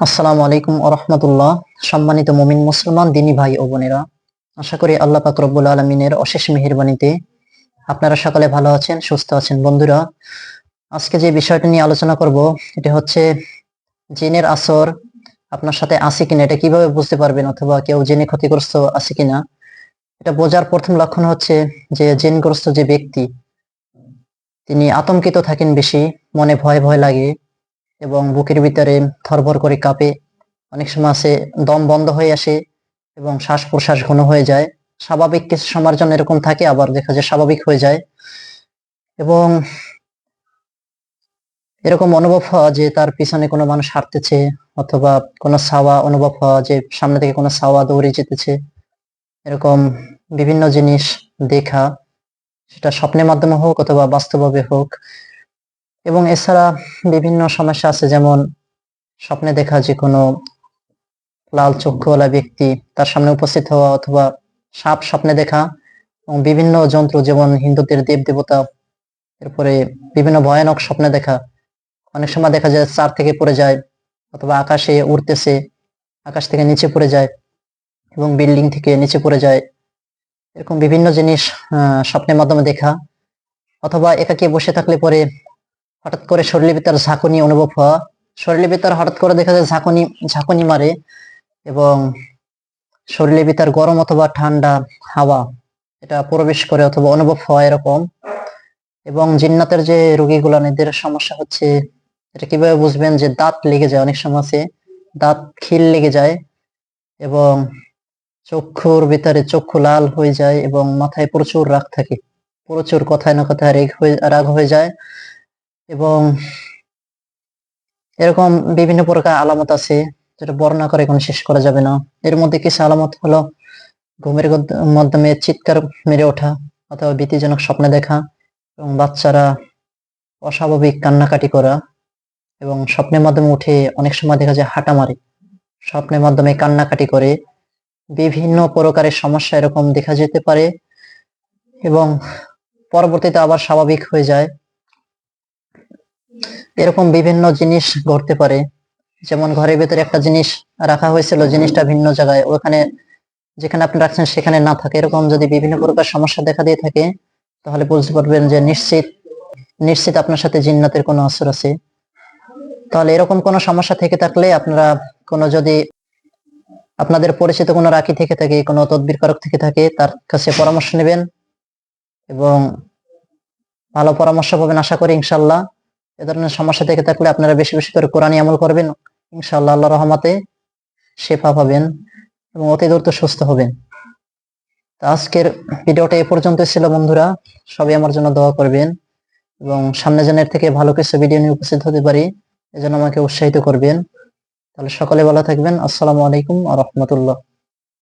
আসসালামু আলাইকুম রহমতুল্লাহ। সম্মানিত মুমিন মুসলমান, দিনী ভাই ও বোনেরা, আশা করি আল্লাহ পাক রব্বুল আলমিনের অশেষ মেহেরবানিতে আপনারা সকলে ভালো আছেন, সুস্থ আছেন। বন্ধুরা, আজকে যে বিষয়টা নিয়ে আলোচনা করব, এটা হচ্ছে জিনের আসর আপনার সাথে আছে কিনা, এটা কীভাবে বুঝতে পারবেন অথবা কেউ জেনে ক্ষতিগ্রস্ত আছে কিনা? এটা বোঝার প্রথম লক্ষণ হচ্ছে যে জেনগ্রস্ত যে ব্যক্তি, তিনি আতঙ্কিত থাকেন বেশি, মনে ভয় ভয় লাগে এবং বুকের ভিতরে থরভর করে কাঁপে। অনেক সময় আছে, দম বন্ধ হয়ে আসে এবং শ্বাস প্রশ্বাস ঘন হয়ে যায়। স্বাভাবিক কিছু সময়ের জন্য এরকম থাকে, আবার দেখা যায় স্বাভাবিক হয়ে যায়। এবং এরকম অনুভব হওয়া যে তার পিছনে কোনো মানুষ হাঁটতেছে অথবা কোনো ছাওয়া অনুভব হওয়া যে সামনে থেকে কোনো ছাওয়া দৌড়ে যেতেছে। এরকম বিভিন্ন জিনিস, দেখা, সেটা স্বপ্নের মাধ্যমে হোক অথবা বাস্তবভাবে হোক এবং এছাড়া বিভিন্ন সমস্যা আছে, যেমন স্বপ্নে দেখা যে কোনো লাল চক্ষুওয়ালা ব্যক্তি, তার সামনে উপস্থিত হওয়া অথবা সাপ স্বপ্নে দেখা এবং বিভিন্ন যন্ত্র, যেমন হিন্দুদের দেব দেবতা, এরপরে বিভিন্ন ভয়ানক স্বপ্নে দেখা। অনেক সময় দেখা যায় চার থেকে পড়ে যায় অথবা আকাশে উড়তেছে, আকাশ থেকে নিচে পড়ে যায় এবং বিল্ডিং থেকে নিচে পড়ে যায়। এরকম বিভিন্ন জিনিস স্বপ্নের মাধ্যমে দেখা। অথবা একাকে বসে থাকলে পরে হঠাৎ করে শরীরের ভিতর ঝাঁকুনি অনুভব হওয়া। শরীরের ভিতর হঠাৎ করে দেখা যায় ঝাঁকুনি ঝাঁকুনি মারে এবং শরীরের ভিতর গরম অথবা ঠান্ডা হাওয়া এটা প্রবেশ করে অথবা অনুভব হওয়া এরকম। এবং জিন্নাতের যে রোগীগুলো, এদের সমস্যা হচ্ছে, এটা কীভাবে বুঝবেন যে দাঁত লেগে যায়? অনেক সময় আছে, দাঁত খিল লেগে যায় এবং চক্ষুর ভিতরে চক্ষু লাল হয়ে যায় এবং মাথায় প্রচুর রাগ থাকে। প্রচুর কথায় না কথায় রেগ হয়ে, রাগ হয়ে যায়। এবং এরকম বিভিন্ন প্রকার আলামত আছে যেটা বর্ণনা করে এখন শেষ করা যাবে না। এর মধ্যে কিছু আলামত হলো ঘুমের মাধ্যমে চিৎকার মেরে ওঠা অথবা ভীতিজনক স্বপ্নে দেখা এবং বাচ্চারা অস্বাভাবিক কান্নাকাটি করা এবং স্বপ্নের মাধ্যমে উঠে অনেক সময় দেখা যায় হাঁটা মারে। স্বপ্নের মাধ্যমে কান্নাকাটি করে। বিভিন্ন প্রকারের সমস্যা এরকম দেখা যেতে পারে এবং পরবর্তীতে আবার স্বাভাবিক হয়ে যায়। এরকম বিভিন্ন জিনিস ঘটতে পারে। যেমন ঘরের ভেতরে একটা জিনিস রাখা হয়েছিল, জিনিসটা ভিন্ন জায়গায়। ওখানে যেখানে আপনি রাখছেন সেখানে না থাকে। এরকম যদি বিভিন্ন প্রকার সমস্যা দেখা দিয়ে থাকে, তাহলে বুঝতে পারবেন যে নিশ্চিত নিশ্চিত আপনার সাথে জিন্নাতের কোনো আসর আছে। তাহলে এরকম কোনো সমস্যা থেকে থাকলে আপনারা কোনো যদি আপনাদের পরিচিত কোনো রাখি থেকে থাকে, কোনো তদবির কারক থেকে থাকে, তার কাছে পরামর্শ নেবেন এবং ভালো পরামর্শ পাবেন আশা করি ইনশাল্লাহ এ ধরনের সমস্যা থেকে থাকলে আপনারা বেশি বেশি করে কোরআনী আমল করবেন। ইনশাআল্লাহ আল্লাহ রহমতে শেফা পাবেন এবং অতি দ্রুত সুস্থ হবেন। আজকের ভিডিওটা এ পর্যন্ত ছিল বন্ধুরা। সবাই আমার জন্য দোয়া করবেন এবং সামনে জনের থেকে ভালো কিছু ভিডিও নিয়ে উপস্থিত হতে পারি, এজন্য আমাকে উৎসাহিত করবেন। তাহলে সকলে ভালো থাকবেন। আসসালামু আলাইকুম আ রহমতুল্লাহ।